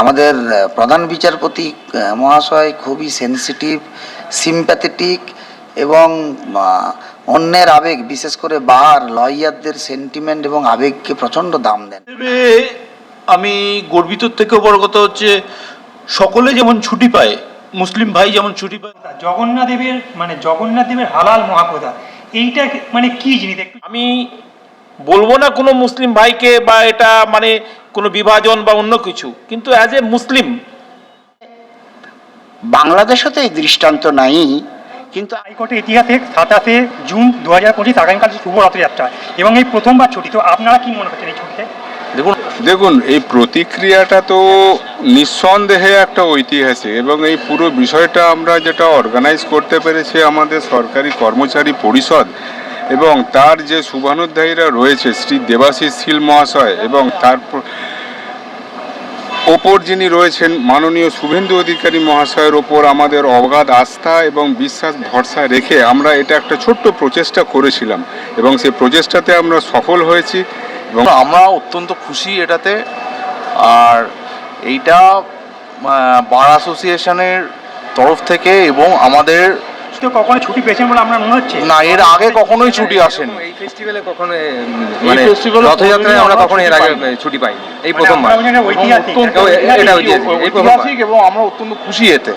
আমাদের প্রধান বিচারপতি মহাশয় খুবই সেনসিটিভ সিম্প্যাথেটিক এবং অন্যের আবেগ বিশেষ করে বার লয়ারদের সেন্টিমেন্ট এবং আবেগকে প্রচণ্ড দাম দেন। আমি গর্বিত থেকেও বড় কথা হচ্ছে সকলে যেমন ছুটি পায় মুসলিম ভাই যেমন ছুটি পায়। জগন্নাথ দেবের মানে জগন্নাথ দেবের হালাল মহাপ্রদা এইটা মানে কি জিনিস? আমি বলব না কোনো মুসলিম ভাইকে বা এটা মানে কোনো বিভাজন বা অন্য কিছু কিন্তু অ্যাজ এ মুসলিম বাংলাদেশে তো এই দৃষ্টান্ত নাই কিন্তু হাইকোর্টের ইতিহাসে সাতাশে জুন দু হাজার পঁচিশ আগামীকাল শুভ রথযাত্রা এবং এই প্রথমবার ছুটি তো আপনারা কি মনে করছেন এই ছুটিতে? দেখুন দেখুন এই প্রতিক্রিয়াটা তো নিঃসন্দেহে একটা ঐতিহাসিক এবং এই পুরো বিষয়টা আমরা যেটা অর্গানাইজ করতে পেরেছি আমাদের সরকারি কর্মচারী পরিষদ এবং তার যে শুভানুধ্যায়ীরা রয়েছে শ্রী দেবাশিস শীল মহাশয় এবং তার ওপর যিনি রয়েছেন মাননীয় শুভেন্দু অধিকারী মহাশয়ের ওপর আমাদের অগাধ আস্থা এবং বিশ্বাস ভরসা রেখে আমরা এটা একটা ছোট্ট প্রচেষ্টা করেছিলাম এবং সেই প্রচেষ্টাতে আমরা সফল হয়েছি এবং আমরা অত্যন্ত খুশি এটাতে। আর এইটা বার অ্যাসোসিয়েশনের তরফ থেকে এবং আমাদের তো কখনো ছুটি পেয়েছেন বলে আপনার মনে হচ্ছে? না এর আগে কখনোই ছুটি আসেনি। এই ফেস্টিভ্যালে কখনো মানে রথযাত্রায় আমরা কখনো এর আগে ছুটি পাইনি। এই মানে প্রথমবার। এটা ঐতিহাসিক? এবং আমরা অত্যন্ত খুশি এতে।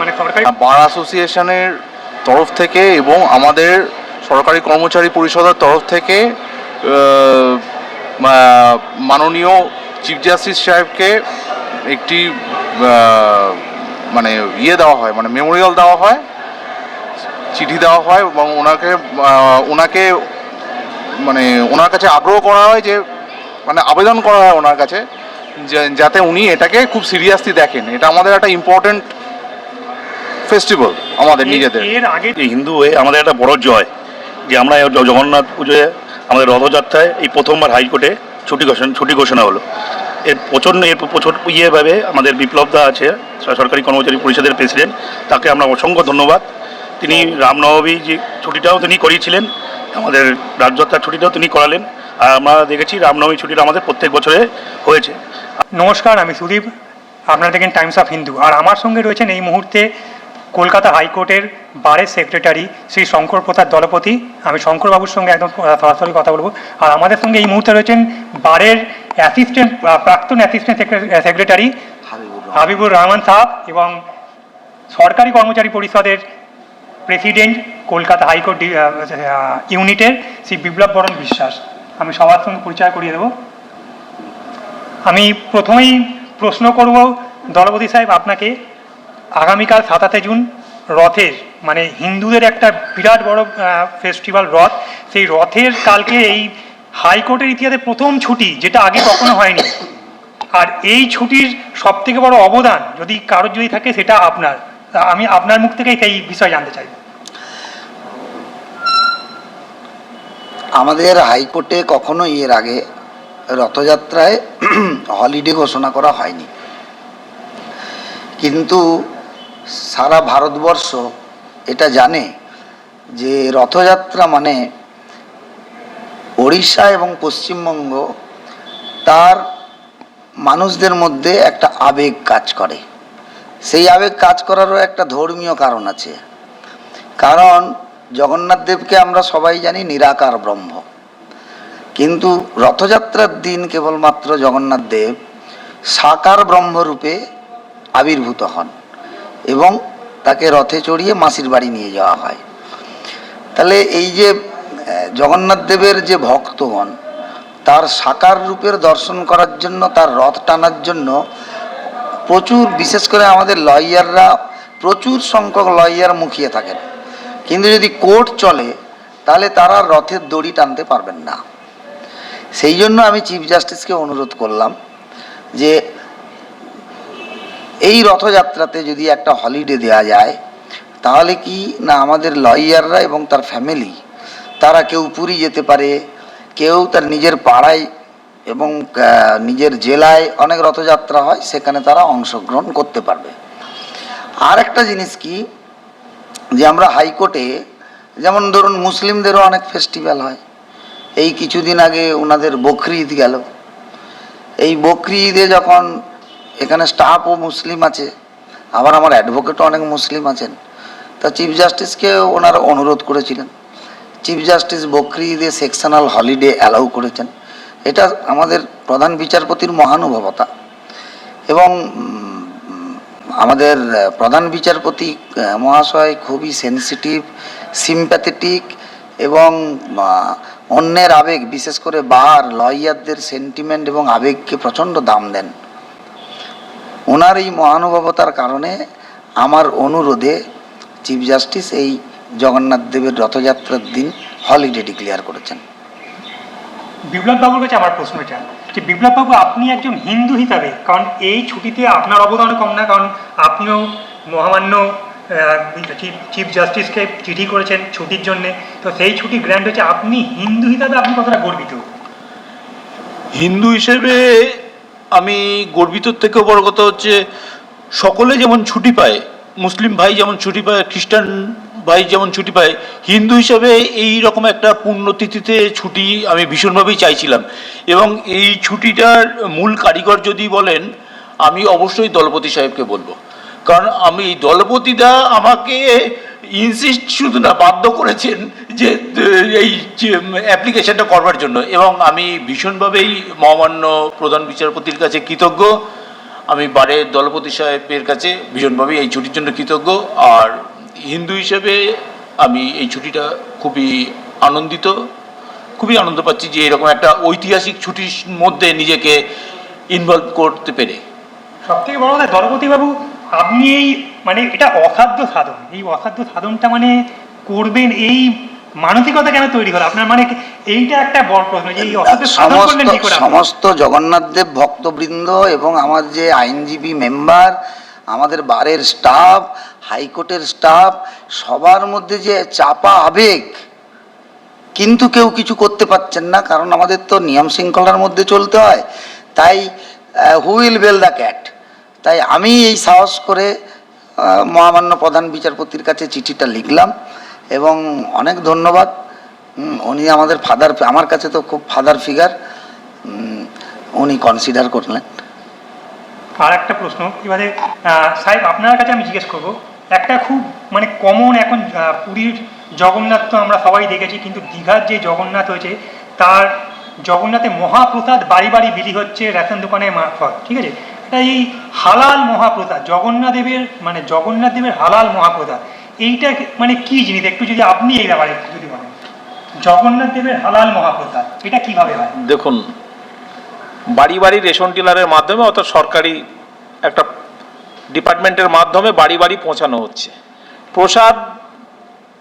মানে সরকারি বার অ্যাসোসিয়েশনের তরফ থেকে এবং আমাদের সরকারি কর্মচারী পরিষদের তরফ থেকে মাননীয় চিফ জাস্টিস সাহেবকে একটি মানে ইয়ে দেওয়া হয় মানে মেমোরিয়াল দেওয়া হয়। চিঠি দেওয়া হয় এবং ওনাকে ওনাকে মানে ওনার কাছে আগ্রহ করা হয় যে মানে আবেদন করা হয় ওনার কাছে যে- যাতে উনি এটাকে খুব সিরিয়াসলি দেখেন। এটা আমাদের একটা ইম্পর্টেন্ট ফেস্টিভ্যাল আমাদের নিজেদের। এর আগে হিন্দু হয়ে আমাদের একটা বড় জয় যে আমরা জগন্নাথ পুজোয় আমাদের রথযাত্রায় এই প্রথমবার হাইকোর্টে ছুটি ঘোষণা ছুটি ঘোষণা হলো। এর প্রচণ্ড এর প্রচুর ইয়েভাবে আমাদের বিপ্লবদা আছে সরকারি কর্মচারী পরিষদের প্রেসিডেন্ট তাকে আমরা অসংখ্য ধন্যবাদ। তিনি রামনবমী যে ছুটিটাও তিনি করিয়েছিলেন আমাদের রাজযাত্রার ছুটিটাও তিনি করালেন আর আমরা দেখেছি রামনবমী ছুটিটা আমাদের প্রত্যেক বছরে হয়েছে। নমস্কার আমি সুদীপ আপনারা দেখেন টাইমস অফ হিন্দু আর আমার সঙ্গে রয়েছেন এই মুহূর্তে কলকাতা হাইকোর্টের বারের সেক্রেটারি শ্রী শঙ্কর প্রসাদ দলপতি। আমি শঙ্করবাবুর সঙ্গে একদম সরাসরি কথা বলব। আর আমাদের সঙ্গে এই মুহূর্তে রয়েছেন বারের অ্যাসিস্ট্যান্ট প্রাক্তন অ্যাসিস্ট্যান্ট সেক্রেটারি হাবিবুর রহমান। হাবিবুর রহমান সাহ এবং সরকারি কর্মচারী পরিষদের প্রেসিডেন্ট কলকাতা হাইকোর্ট ইউনিটের শ্রী বিপ্লব বরণ বিশ্বাস। আমি সবার সঙ্গে পরিচয় করিয়ে দেবো। আমি প্রথমেই প্রশ্ন করব, দলপতি সাহেব, আপনাকে আগামীকাল সাতাশে জুন রথের মানে হিন্দুদের একটা বিরাট বড় ফেস্টিভ্যাল রথ, সেই রথের কালকে এই হাইকোর্টের ইতিহাসে প্রথম ছুটি, যেটা আগে কখনো হয়নি। আর এই ছুটির সব থেকে বড় অবদান, যদি কারোর যদি থাকে, সেটা আপনার। আমি আপনার মুখ থেকেই এই বিষয় জানতে চাই। আমাদের হাইকোর্টে কখনো এর আগে রথযাত্রায় হলিডে ঘোষণা করা হয়নি। কিন্তু সারা ভারতবর্ষ এটা জানে যে রথযাত্রা মানে ওড়িশা এবং পশ্চিমবঙ্গ তার মানুষদের মধ্যে একটা আবেগ কাজ করে। সেই আবেগ কাজ করারও একটা ধর্মীয় কারণ আছে। কারণ জগন্নাথ দেবকে আমরা সবাই জানি নিরাকার ব্রহ্ম। কিন্তু রথযাত্রার দিন কেবলমাত্র জগন্নাথ দেব সাকার ব্রহ্মরূপে আবির্ভূত হন এবং তাকে রথে চড়িয়ে মাসির বাড়ি নিয়ে যাওয়া হয়। তাহলে এই যে জগন্নাথ দেবের যে ভক্তগণ, তার সাকার রূপের দর্শন করার জন্য, তার রথ টানার জন্য প্রচুর, বিশেষ করে আমাদের লয়াররা, প্রচুর সংখ্যক লয়ার মুখিয়ে থাকেন। কিন্তু যদি কোর্ট চলে, তাহলে তারা রথের দড়ি টানতে পারবেন না। সেই জন্য আমি চিফ জাস্টিসকে অনুরোধ করলাম যে, এই রথযাত্রাতে যদি একটা হলিডে দেওয়া যায়, তাহলে কি না আমাদের লয়াররা এবং তার ফ্যামিলি তারা কেউ পুরী যেতে পারে, কেউ তার নিজের পাড়ায় এবং নিজের জেলায় অনেক রথযাত্রা হয়, সেখানে তারা অংশগ্রহণ করতে পারবে। আর একটা জিনিস কি? যে আমরা হাইকোর্টে, যেমন ধরুন মুসলিমদেরও অনেক ফেস্টিভ্যাল হয়। এই কিছুদিন আগে ওনাদের বকরি ঈদ গেল। এই বকরি ঈদে যখন এখানে স্টাফও মুসলিম আছে, আবার আমার অ্যাডভোকেটও অনেক মুসলিম আছেন, তা চিফ জাস্টিসকে ওনারা অনুরোধ করেছিলেন। চিফ জাস্টিস বকরি ঈদে সেকশনাল হলিডে অ্যালাউ করেছেন। এটা আমাদের প্রধান বিচারপতির মহানুভবতা। এবং আমাদের প্রধান বিচারপতি মহাশয় খুবই সেন্সিটিভ সিম্প্যাথেটিক এবং অন্যের আবেগ, বিশেষ করে বার, লয়ারদের সেন্টিমেন্ট এবং আবেগকে প্রচণ্ড দাম দেন। ওনার এই মহানুভবতার কারণে আমার অনুরোধে চিফ জাস্টিস এই জগন্নাথ দেবের রথযাত্রার দিন হলিডে ডিক্লেয়ার করেছেন। বিপ্লব বাবুর কাছে আমার প্রশ্ন এটা, যে বিপ্লব বাবু আপনি একজন হিন্দু হিসাবে, কারণ এই ছুটিতে আপনার অবদানও কম না, কারণ আপনিও মহামান্য চিফ জাস্টিসকে চিঠি করেছেন ছুটির জন্য। তো সেই ছুটি গ্র্যান্ড হচ্ছে আপনি হিন্দু হিসাবে আপনি কতটা গর্বিত? হিন্দু হিসেবে আমি গর্বিত থেকেও বড় কথা হচ্ছে, সকলে যেমন ছুটি পায়, মুসলিম ভাই যেমন ছুটি পায়, খ্রিস্টান ভাই যেমন ছুটি পায়, হিন্দু হিসাবে এই রকম একটা পুণ্যতিথিতে ছুটি আমি ভীষণভাবেই চাইছিলাম। এবং এই ছুটিটার মূল কারিগর যদি বলেন, আমি অবশ্যই দলপতি সাহেবকে বলব। কারণ আমি দলপতিদা আমাকে ইনসিস্ট শুধু না বাধ্য করেছেন যে, এই অ্যাপ্লিকেশনটা করবার জন্য। এবং আমি ভীষণভাবেই মহামান্য প্রধান বিচারপতির কাছে কৃতজ্ঞ। আমি বারের দলপতি সাহেবের কাছে ভীষণভাবেই এই ছুটির জন্য কৃতজ্ঞ। আর হিন্দু হিসেবে আমি এই ছুটিটা খুবই আনন্দিত খুবই আনন্দ পাচ্ছি যে এরকম একটা ঐতিহাসিক ছুটির মধ্যে নিজেকে ইনভলভ করতে পেরে। সব থেকে বড় কথা দলপতি বাবু আপনি এই মানে এটা অসাধ্য সাধন। এই অসাধ্য সাধনটা মানে করবেন এই মানসিকতা কেন তৈরি হলো? আপনার মানে এইটা একটা বড় প্রশ্ন যে এই অসাধ্য সাধন সমস্ত করলেন কি করে সমস্ত জগন্নাথ দেব ভক্তবৃন্দ এবং আমার যে আইনজীবী মেম্বার আমাদের বারের স্টাফ হাইকোর্টের স্টাফ সবার মধ্যে যে চাপা আবেগ, কিন্তু কেউ কিছু করতে পারছেন না, কারণ আমাদের তো নিয়ম শৃঙ্খলার মধ্যে চলতে হয়। তাই হুইল বেল দ্য ক্যাট তাই আমি এই সাহস করে মহামান্য প্রধান বিচারপতির কাছে চিঠিটা লিখলাম, এবং অনেক ধন্যবাদ। উনি আমাদের ফাদার আমার কাছে তো খুব ফাদার ফিগার উনি কনসিডার করলেন। আর একটা প্রশ্ন। এবারে সাহেব, আপনার কাছে আমি জিজ্ঞেস করব, একটা খুব মানে কমন এখন পুরীর জগন্নাথ তো আমরা সবাই দেখেছি, কিন্তু দীঘার যে জগন্নাথ হয়েছে, তার জগন্নাথে মহাপ্রসাদ বাড়ি বাড়ি বিলি হচ্ছে রেশন দোকানের মারফত, ঠিক আছে? এটা এই হালাল মহাপ্রসাদ জগন্নাথ দেবের মানে জগন্নাথ দেবের হালাল মহাপ্রসাদ, এইটা মানে কি জিনিস? একটু যদি আপনি এই ব্যাপারে যদি বলেন। জগন্নাথ দেবের হালাল মহাপ্রসাদ, এটা কীভাবে হয়? দেখুন বাড়ি বাড়ি রেশন ডিলারের মাধ্যমে, অর্থাৎ সরকারি একটা ডিপার্টমেন্টের মাধ্যমে বাড়ি বাড়ি পৌঁছানো হচ্ছে। প্রসাদ,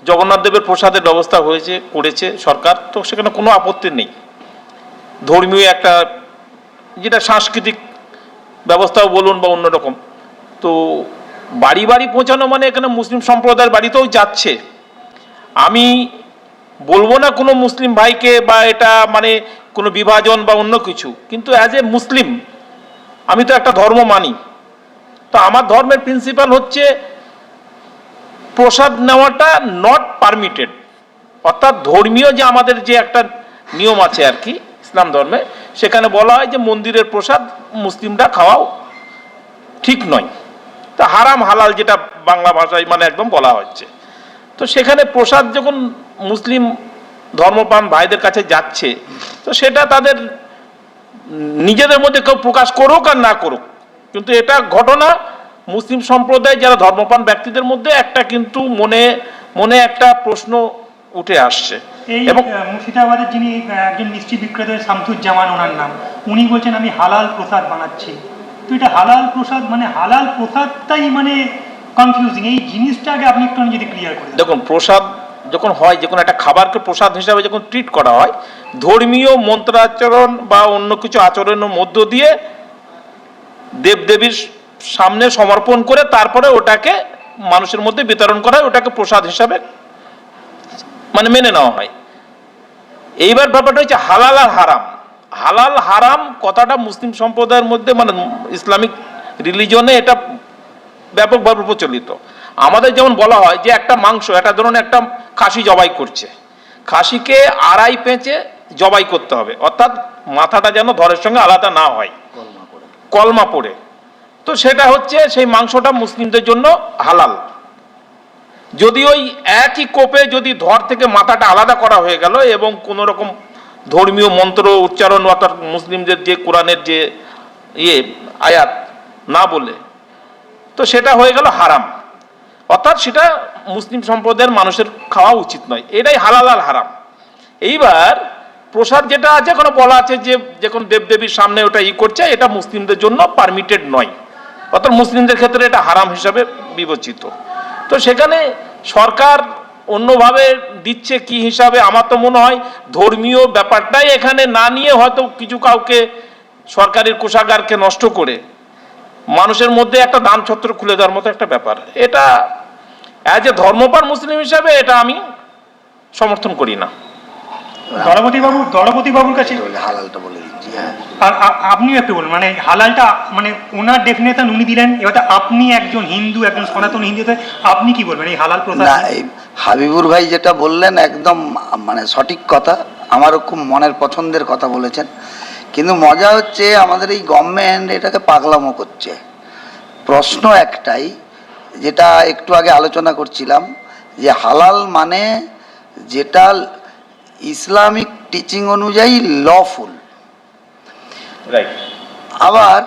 জগন্নাথ দেবের প্রসাদের ব্যবস্থা হয়েছে, করেছে সরকার, তো সেখানে কোনো আপত্তি নেই। ধর্মীয় একটা যেটা সাংস্কৃতিক ব্যবস্থাও বলুন বা অন্যরকম তো বাড়ি বাড়ি পৌঁছানো মানে এখানে মুসলিম সম্প্রদায়ের বাড়িতেও যাচ্ছে। আমি বলব না কোনো মুসলিম ভাইকে বা এটা মানে কোনো বিভাজন বা অন্য কিছু। কিন্তু অ্যাজ এ মুসলিম আমি তো একটা ধর্ম মানি। তো আমার ধর্মের প্রিন্সিপাল হচ্ছে প্রসাদ নেওয়াটা নট পারমিটেড অর্থাৎ ধর্মীয় যে আমাদের যে একটা নিয়ম আছে আর কি, ইসলাম ধর্মে, সেখানে বলা হয় যে মন্দিরের প্রসাদ মুসলিমরা খাওয়াও ঠিক নয়। তা হারাম হালাল যেটা বাংলা ভাষায় মানে একদম বলা হচ্ছে। তো সেখানে প্রসাদ যখন মুসলিম ধর্মপ্রাণ ভাইদের কাছে যাচ্ছে তো সেটা তাদের নিজেদের মধ্যে কেউ প্রকাশ করুক আর না করুক। কিন্তু এটা ঘটনা মুসলিম সম্প্রদায় যারা ধর্মপ্রাণ ব্যক্তিদের মধ্যে একটা কিন্তু মনে মনে একটা প্রশ্ন উঠে আসছে। এবং মুর্শিদাবাদের যিনি একজন মিষ্টি বিক্রেতা শামসুজ্জামান ওনার নাম উনি বলছেন আমি হালাল প্রসাদ বানাচ্ছি। তো এটা হালাল প্রসাদ মানে হালাল প্রসাদটাই মানে কনফিউজিং এই জিনিসটাকে আপনি একটু যদি ক্লিয়ার করে দেখুন প্রসাদ যখন হয় যে কোনো একটা খাবারকে প্রসাদ হিসাবে যখন ট্রিট করা হয়, ধর্মীয় মন্ত্রাচরণ বা অন্য কিছু আচরণের মধ্য দিয়ে দেবদেবীর সামনে সমর্পণ করে তারপরে ওটাকে মানুষের মধ্যে বিতরণ করা হয়, ওটাকে প্রসাদ হিসাবে মানে মেনে নেওয়া হয়। এইবার ব্যাপারটা হচ্ছে হালাল আর হারাম। হালাল, হারাম কথাটা মুসলিম সম্প্রদায়ের মধ্যে মানে ইসলামিক রিলিজনে এটা ব্যাপকভাবে প্রচলিত। আমাদের যেমন বলা হয় যে একটা মাংস একটা ধরুন একটা খাসি জবাই করছে। খাসিকে আড়াই পেঁচে জবাই করতে হবে। অর্থাৎ মাথাটা যেন ধরের সঙ্গে আলাদা না হয়। কলমা পড়ে। তো সেটা হচ্ছে সেই মাংসটা মুসলিমদের জন্য হালাল। যদি ওই একই কোপে যদি ধর থেকে মাথাটা আলাদা করা হয়ে গেল এবং কোনো রকম ধর্মীয় মন্ত্র উচ্চারণ অর্থাৎ মুসলিমদের যে কোরআনের যে ইয়ে আয়াত না বলে তো সেটা হয়ে গেল হারাম। অর্থাৎ সেটা মুসলিম সম্প্রদায়ের মানুষের খাওয়া উচিত নয়। এটাই হালাল আর হারাম। এইবার প্রসাদ যেটা আছে কোনো বলা আছে যে যে কোনো দেবদেবীর সামনে ওটা ই করছে, এটা মুসলিমদের জন্য পারমিটেড নয়। অর্থাৎ মুসলিমদের ক্ষেত্রে এটা হারাম হিসাবে বিবেচিত। তো সেখানে সরকার অন্যভাবে দিচ্ছে কি হিসাবে আমার তো মনে হয় ধর্মীয় ব্যাপারটাই এখানে না নিয়ে হয়তো কিছু কাউকে সরকারের কোষাগারকে নষ্ট করে মানুষের মধ্যে একটা দান ছত্র খুলে দেওয়ার মতো একটা ব্যাপার। এটা অ্যাজ এ ধর্মপার মুসলিম হিসাবে এটা আমি সমর্থন করি না। দলপতি বাবু দলপতি বাবুর কাছে এটা বলে হালালটা বলে দিচ্ছি হ্যাঁ। আর আপনিও একটু বলুন মানে হালালটা মানে ওনার ডেফিনেশন উনি দিলেন এবার আপনি একজন হিন্দু একজন সনাতন হিন্দুতে আপনি কি বলবেন এই হালাল প্রথা হাবিবুর ভাই যেটা বললেন একদম মানে সঠিক কথা আমারও খুব মনের পছন্দের কথা বলেছেন। কিন্তু মজা হচ্ছে আমাদের এই গভর্নমেন্ট এটাকে পাগলামো করছে। প্রশ্ন একটাই যেটা একটু আগে আলোচনা করছিলাম যে হালাল মানে যেটা ইসলামিক টিচিং অনুযায়ী লফুল রাইট আবার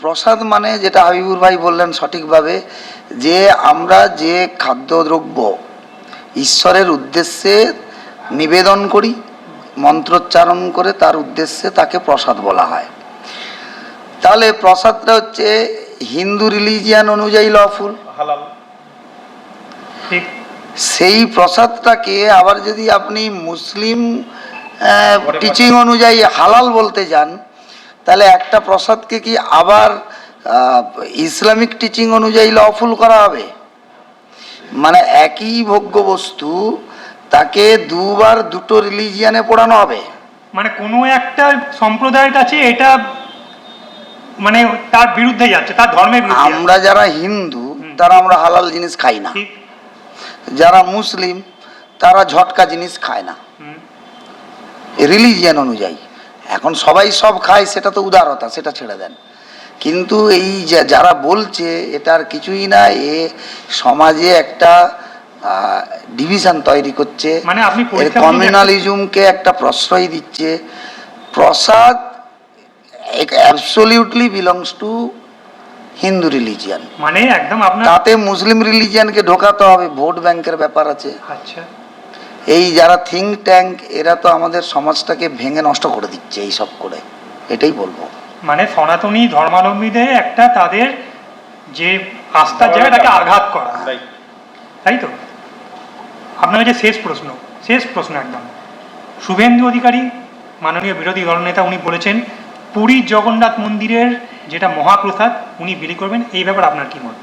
প্রসাদ মানে যেটা হাবিবুর ভাই বললেন সঠিকভাবে যে আমরা যে খাদ্যদ্রব্য ঈশ্বরের উদ্দেশ্যে নিবেদন করি মন্ত্রোচ্চারণ করে তার উদ্দেশ্যে তাকে প্রসাদ বলা হয়। তাহলে প্রসাদটা হচ্ছে হিন্দু রিলিজিয়ান অনুযায়ী লফুল হালাল। ঠিক। সেই প্রসাদটাকে আবার যদি আপনি মুসলিম টিচিং অনুযায়ী হালাল বলতে যান তাহলে একটা প্রসাদকে কি আবার ইসলামিক টিচিং অনুযায়ী লফুল করা হবে? মানে একই ভোগ্য বস্তু তাকে দুবার দুটো রিলিজিয়ানে পড়ানো হবে। মানে কোনো একটা সম্প্রদায়ের কাছে এটা মানে তার বিরুদ্ধে যাচ্ছে তার ধর্মের আমরা যারা হিন্দু তারা আমরা হালাল জিনিস খাই না। যারা মুসলিম তারা ঝটকা জিনিস খায় না। রিলিজিয়ান অনুযায়ী। এখন সবাই সব খায় সেটা তো উদারতা সেটা ছেড়ে দেন। কিন্তু এই যারা বলছে এটার কিছুই না এ সমাজে একটা ডিভিশন তৈরি করছে। মানে আপনি কমিউনালিজমকে একটা প্রশ্রয় দিচ্ছে। Prasad absolutely belongs to Hindu religion মানে একদম আপনার তাতে মুসলিম রিলিজিয়ানকে ঢোকাতে হবে ভোট ব্যাংকের ব্যাপার আছে। আচ্ছা। এই যারা থিঙ্ক ট্যাঙ্ক এরা তো আমাদের সমাজটাকে ভেঙে নষ্ট করে দিচ্ছে এই সব করে। এটাই বলব। মানে সনাতনী ধর্মাবলম্বীদের একটা তাদের যে আস্থার জায়গা তাকে আঘাত করা। রাইট তাই তো? আপনার কাছে শেষ প্রশ্ন। শেষ প্রশ্ন একদম। শুভেন্দু অধিকারী মাননীয় বিরোধী দলনেতা উনি বলেছেন পুরীর জগন্নাথ মন্দিরের যেটা মহাপ্রসাদ, উনি বিলি করবেন। এই ব্যাপারে আপনার কি মত?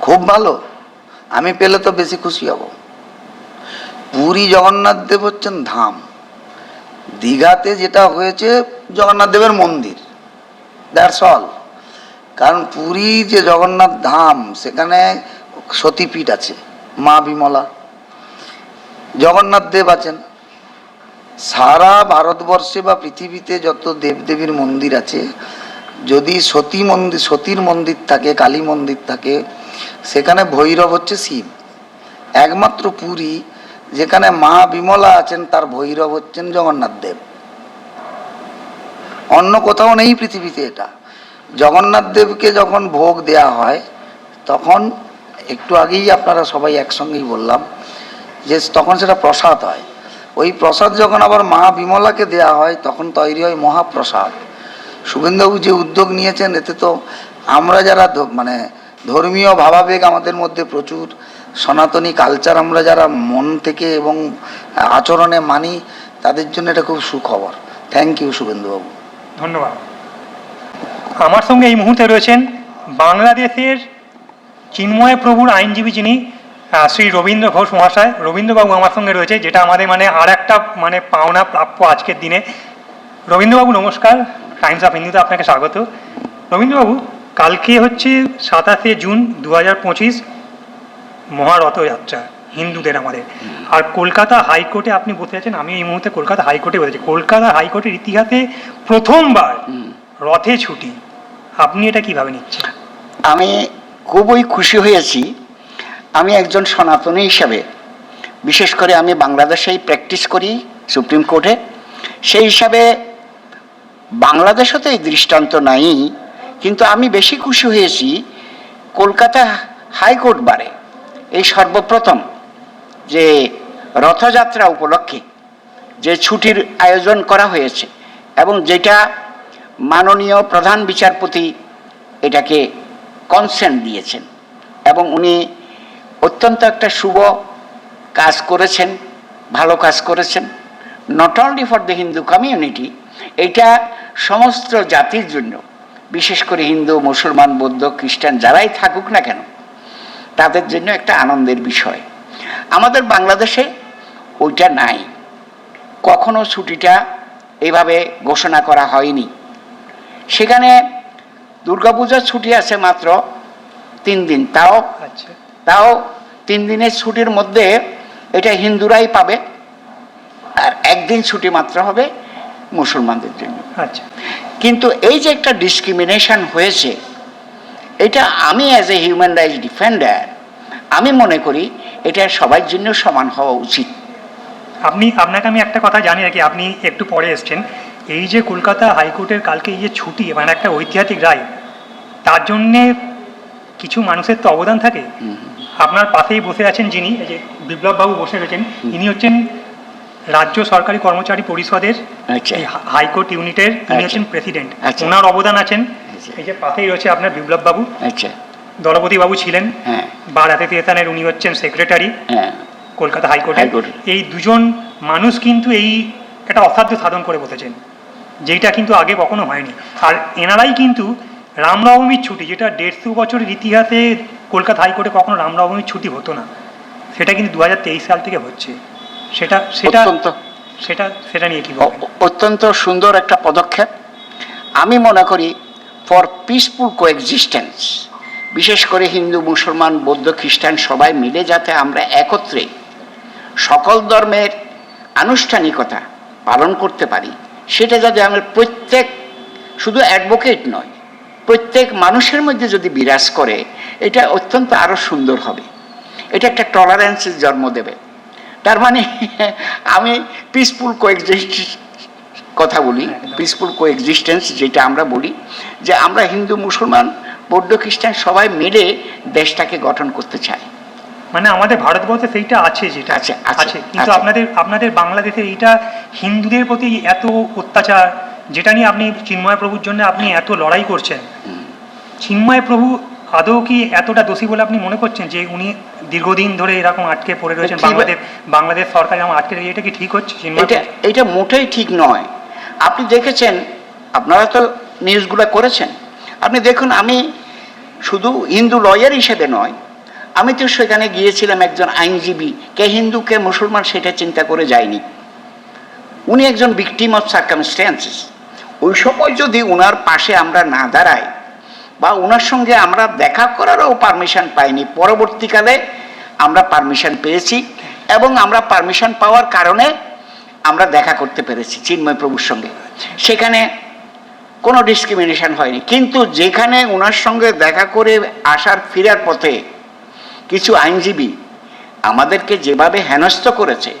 খুব ভালো। আমি পেলে তো বেশি খুশি হব। পুরী জগন্নাথ দেব হচ্ছেন ধাম। দীঘাতে যেটা হয়েছে, জগন্নাথ দেবের মন্দির। দ্যাটস অল কারণ পুরী যে জগন্নাথ ধাম, সেখানে সতীপীঠ আছে, মা বিমলা। জগন্নাথ দেব আছেন। সারা ভারতবর্ষে বা পৃথিবীতে যত দেবদেবীর মন্দির আছে, যদি সতী মন্দির সতীর মন্দির থাকে, কালী মন্দির থাকে, সেখানে ভৈরব হচ্ছে শিব। একমাত্র পুরী, যেখানে মা বিমলা আছেন, তার ভৈরব হচ্ছেন জগন্নাথ দেব। অন্য কোথাও নেই পৃথিবীতে এটা। জগন্নাথ দেবকে যখন ভোগ দেয়া হয়, তখন একটু আগেই আপনারা সবাই একসঙ্গেই বললাম যে তখন সেটা প্রসাদ হয়। ওই প্রসাদ যখন আবার মা বিমলাকে দেয়া হয়, তখন তৈরি হয় মহাপ্রসাদ। শুভেন্দুবাবু যে উদ্যোগ নিয়েছেন, এতে তো আমরা যারা মানে ধর্মীয় ভাবাবেগ আমাদের মধ্যে প্রচুর, সনাতনী কালচার আমরা যারা মন থেকে এবং আচরণে মানি, তাদের জন্য এটা খুব সুখবর। থ্যাংক ইউ শুভেন্দুবাবু। ধন্যবাদ। আমার সঙ্গে এই মুহূর্তে রয়েছেন বাংলাদেশের চিন্ময় প্রভুর আইনজীবী যিনি শ্রী রবীন্দ্র ঘোষ মহাশয় রবীন্দ্রবাবু আমার সঙ্গে রয়েছে যেটা আমাদের মানে আর একটা মানে পাওনা প্রাপ্য আজকের দিনে। রবীন্দ্রবাবু নমস্কার। টাইমস অফ হিন্দুতে আপনাকে স্বাগত। রবীন্দ্রবাবু কালকে হচ্ছে সাতাশে জুন দু হাজার পঁচিশ মহারথযাত্রা হিন্দুদের আমাদের। আর কলকাতা হাইকোর্টে আপনি বসে আছেন আমি এই মুহূর্তে কলকাতা হাইকোর্টে বসেছি কলকাতা হাইকোর্টের ইতিহাসে প্রথমবার রথে ছুটি। আপনি এটা কীভাবে নিচ্ছেন? আমি খুবই খুশি হয়েছি আমি একজন সনাতনী হিসাবে। বিশেষ করে আমি বাংলাদেশেই প্র্যাকটিস করি সুপ্রিম কোর্টে। সেই হিসাবে বাংলাদেশও তো এই দৃষ্টান্ত নাই, কিন্তু আমি বেশি খুশি হয়েছি কলকাতা হাইকোর্ট বারে। এই সর্বপ্রথম যে রথযাত্রা উপলক্ষে যে ছুটির আয়োজন করা হয়েছে এবং যেটা মাননীয় প্রধান বিচারপতি এটাকে কনসেন্ট দিয়েছেন এবং উনি অত্যন্ত একটা শুভ কাজ করেছেন ভালো কাজ করেছেন। Not only for the Hindu community এটা সমস্ত জাতির জন্য বিশেষ করে হিন্দু মুসলমান বৌদ্ধ খ্রিস্টান যারাই থাকুক না কেন তাদের জন্য একটা আনন্দের বিষয়। আমাদের বাংলাদেশে ওইটা নাই। কখনো ছুটিটা এভাবে ঘোষণা করা হয়নি। সেখানে দুর্গাপূজার ছুটি আছে মাত্র তিন দিন। তাও আচ্ছা। তাও তিন দিনের ছুটির মধ্যে এটা হিন্দুরাই পাবে। আর একদিন ছুটি মাত্র হবে মুসলমানদের জন্য। আচ্ছা। কিন্তু এই যে একটা ডিসক্রিমিনেশন হয়েছে এটা আমি as a human rights defender আমি মনে করি এটা সবার জন্য সমান হওয়া উচিত। আপনি আপনাকে আমি একটা কথা জানি রাখি আপনি একটু পরে এসছেন। এই যে কলকাতা হাইকোর্টের কালকে এই যে ছুটি মানে একটা ঐতিহাসিক রায় তার জন্যে কিছু মানুষের তো অবদান থাকে। আপনার পাশেই বসে আছেন যিনি এই যে বিপ্লববাবু বসে রয়েছেন ইনি হচ্ছেন রাজ্য সরকারি কর্মচারী পরিষদের আচ্ছা। হাইকোর্ট ইউনিটের ইনি আচ্ছা। হচ্ছেন প্রেসিডেন্ট। আচ্ছা। ওনার অবদান আছেন। এই যে পাশেই রয়েছে আপনার বিপ্লববাবু। আচ্ছা। দলপতি বাবু ছিলেন। হ্যাঁ। বার অ্যাসোসিয়েশনের উনি হচ্ছেন সেক্রেটারি। হ্যাঁ। কলকাতা হাইকোর্টে। হাইকোর্টে। এই দুজন মানুষ কিন্তু এই একটা অসাধ্য সাধন করে বসেছেন। যেটা কিন্তু আগে কখনো হয়নি। আর এনারাই কিন্তু রামনবমীর ছুটি যেটা দেড়শো বছরের ইতিহাসে কলকাতা হাইকোর্টে কখনো রামনবমীর ছুটি হতো না। সেটা কিন্তু দু হাজার তেইশ সাল থেকে হচ্ছে। সেটা সেটা অত্যন্ত। সেটা সেটা নিয়ে কি অত্যন্ত সুন্দর একটা পদক্ষেপ। আমি মনে করি ফর পিসফুল কোএক্সিস্টেন্স বিশেষ করে হিন্দু মুসলমান বৌদ্ধ খ্রিস্টান সবাই মিলে যাতে আমরা একত্রে সকল ধর্মের আনুষ্ঠানিকতা পালন করতে পারি সেটা যাতে আমরা প্রত্যেক শুধু অ্যাডভোকেট নয় প্রত্যেক মানুষের মধ্যে যদি বিরাজ করে এটা অত্যন্ত আরও সুন্দর হবে। এটা একটা টলারেন্সের জন্ম দেবে। তার মানে আমি পিসফুল কোএক্সিস্ট কথা বলি পিসফুল কোএক্সিস্টেন্স যেটা আমরা বলি যে আমরা হিন্দু মুসলমান বৌদ্ধ খ্রিস্টান সবাই মিলে দেশটাকে গঠন করতে চাই। মানে আমাদের ভারতবর্ষে সেইটা আছে যেটা। আছে, আছে, কিন্তু। আপনাদের আপনাদের বাংলাদেশে এইটা হিন্দুদের প্রতি এত অত্যাচার যেটা নিয়ে আপনি চিন্ময় প্রভুর জন্য আপনি এত লড়াই করছেন। চিন্ময় প্রভু আদৌ কি এতটা দোষী বলে আপনি মনে করছেন যে উনি দীর্ঘদিন ধরে এরকম আটকে পড়ে রয়েছেন বাংলাদেশ বাংলাদেশ সরকার যেমন আটকে এটা কি ঠিক হচ্ছে এটা এটা মোটেই ঠিক নয়। আপনি দেখেছেন আপনারা তো নিউজগুলো করেছেন। আপনি দেখুন আমি শুধু হিন্দু লয়ার হিসেবে নয় আমি তো সেখানে গিয়েছিলাম একজন আইনজীবী। কে হিন্দু কে মুসলমান সেটা চিন্তা করে যায়নি উনি একজন ভিকটিম অফ সার্কামস্ট্যান্সেস ওই সময় যদি ওনার পাশে আমরা না দাঁড়াই বা ওনার সঙ্গে আমরা দেখা করারও পারমিশন পাইনি, পরবর্তীকালে আমরা পারমিশন পেয়েছি এবং আমরা পারমিশন পাওয়ার কারণে আমরা দেখা করতে পেরেছি চিন্ময় প্রভুর সঙ্গে। সেখানে কোনো ডিসক্রিমিনেশন হয়নি। কিন্তু যেখানে ওনার সঙ্গে দেখা করে আসার ফেরার পথে কিছু আইনজীবী আমাদেরকে যেভাবে হেনস্থ করেছে,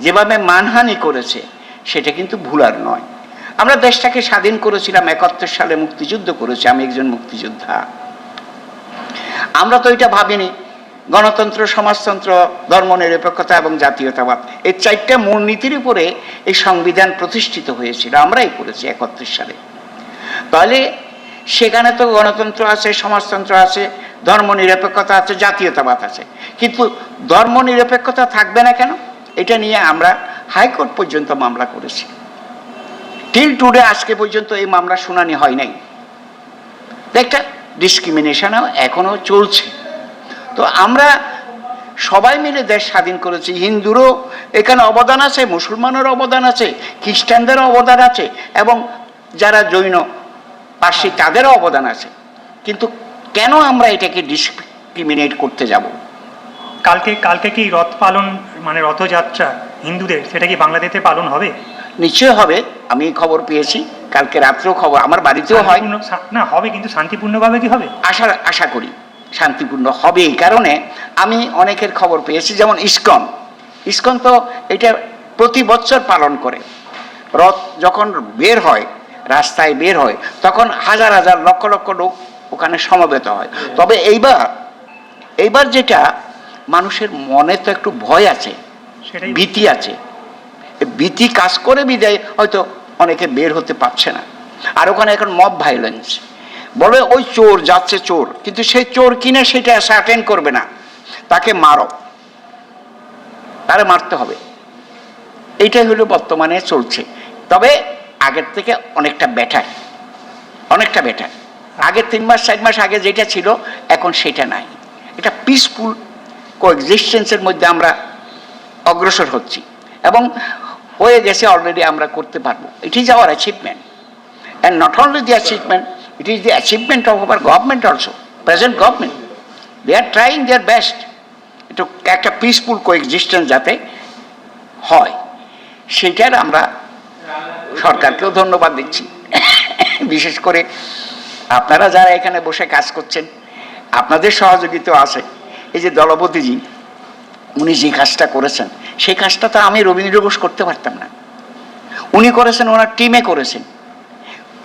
যেভাবে মানহানি করেছে, সেটা কিন্তু ভুলার নয়। আমরা দেশটাকে স্বাধীন করেছিলাম, একাত্তর সালে মুক্তিযুদ্ধ করেছি, আমি একজন মুক্তিযোদ্ধা। আমরা তো এটা ভাবিনি। গণতন্ত্র, সমাজতন্ত্র ধর্মনিরপেক্ষতা এবং জাতীয়তাবাদ, এই চারটা মূলনীতির উপরে এই সংবিধান প্রতিষ্ঠিত হয়েছিল, আমরাই করেছি একাত্তর সালে। তাহলে সেখানে তো গণতন্ত্র আছে, সমাজতন্ত্র আছে ধর্মনিরপেক্ষতা আছে, জাতীয়তাবাদ আছে। কিন্তু ধর্মনিরপেক্ষতা থাকবে না কেন? এটা নিয়ে আমরা হাইকোর্ট পর্যন্ত মামলা করেছি। টিল টুডে আজকে পর্যন্ত এই মামলা শুনানি হয় নাই। একটা ডিসক্রিমিনেশনও এখনও চলছে। তো আমরা সবাই মিলে দেশ স্বাধীন করেছি। হিন্দুরও এখানে অবদান আছে মুসলমানের অবদান আছে খ্রিস্টানদেরও অবদান আছে, এবং যারা জৈন, পার্সি, তাদেরও অবদান আছে। কিন্তু কেন আমরা এটাকে ডিসক্রিমিনেট করতে যাব? কালকে কালকে কি রথ পালন মানে রথযাত্রা হিন্দুদের, সেটা কি বাংলাদেশে পালন হবে? নিশ্চয় হবে আমি খবর পেয়েছি কালকে রাত্রেও খবর আমার বাড়িতেও হয়। না হবে কিন্তু শান্তিপূর্ণভাবে কি হবে? আশা আশা করি শান্তিপূর্ণ হবে এই কারণে আমি অনেকের খবর পেয়েছি যেমন ইস্কন। ইস্কন তো এটা প্রতি বছর পালন করে। রথ যখন বের হয় রাস্তায় বের হয় তখন হাজার হাজার লক্ষ লক্ষ লোক ওখানে সমবেত হয়। তবে এইবার এইবার যেটা মানুষের মনে তো একটু ভয় আছে ভীতি আছে। ভীতি কাজ করে বিদায়, হয়তো অনেকে বের হতে পারছে না। আর ওখানে এখন মব ভায়োলেন্স বলে ওই চোর, যাচ্ছে চোর, কিন্তু সেই চোর কিনা সেটা সার্টেন করবে না। তাকে মারো। তারে মারতে হবে। এইটাই হলো বর্তমানে চলছে। তবে আগের থেকে অনেকটা বেটার অনেকটা বেটার আগের তিন মাস, চার মাস আগে যেটা ছিল, এখন সেটা নাই। এটা পিসফুল কোএক্সিস্টেন্সের মধ্যে আমরা অগ্রসর হচ্ছি। এবং হয়ে গেছে অলরেডি আমরা করতে পারব। It is our achievement and not only the achievement it is the achievement of our government also present government they are trying their best একটু একটা পিসফুল কোএক্সিস্টেন্স যাতে হয়। সেটার আমরা সরকারকেও ধন্যবাদ দিচ্ছি। বিশেষ করে আপনারা যারা এখানে বসে কাজ করছেন, আপনাদের সহযোগিতা আছে। এই যে দলপতিজি, উনি যে কাজটা করেছেন সেই কাজটা তো আমি রবীন্দ্র ঘোষ করতে পারতাম না। উনি করেছেন ওনার টিমে করেছেন।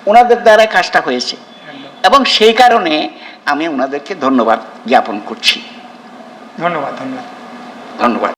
ওনাদের দ্বারা কাজটা হয়েছে। এবং সেই কারণে আমি ওনাদেরকে ধন্যবাদ জ্ঞাপন করছি। ধন্যবাদ ধন্যবাদ। ধন্যবাদ।